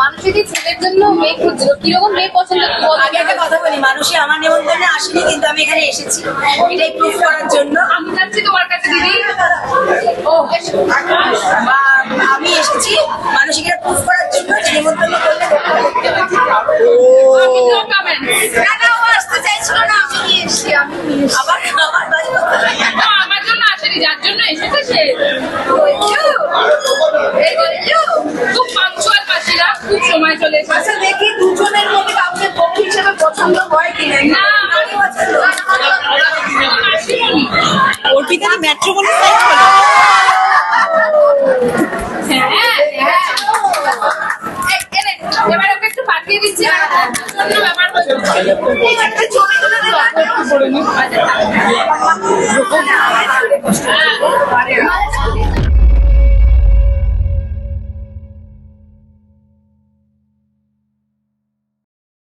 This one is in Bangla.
মানুষের কি ছেলের জন্য মেয়ে খুঁজছিল। কীরকম মেয়ে পছন্দ? আগে একটা কথা বলি মানুষই আমার নিমন্ত্রণে আসেনি কিন্তু আমি এখানে এসেছি। এটাই প্রুফ করার জন্য। আমি যাচ্ছি তোমার কাছে দিদি। ও আমি এসেছি মানুষকে প্রুফ করার জন্য যে করলে। না না ও আসতে চাইছিল না আমি নিয়ে এসেছি আমি আবার আবার বাজে কথা। আমার জন্য আসেনি যার জন্য এসেছে সে। আচ্ছা দেখি দুজনের মধ্যে কাউকে পক্ষী হিসেবে পছন্দ হয় কিনা না। আমি পছন্দ অর্পিতা কি মেট্রো কোনো সাইড হলো হ্যাঁ হ্যাঁ এবার ওকে একটু পাঠিয়ে দিচ্ছি ব্যাপার।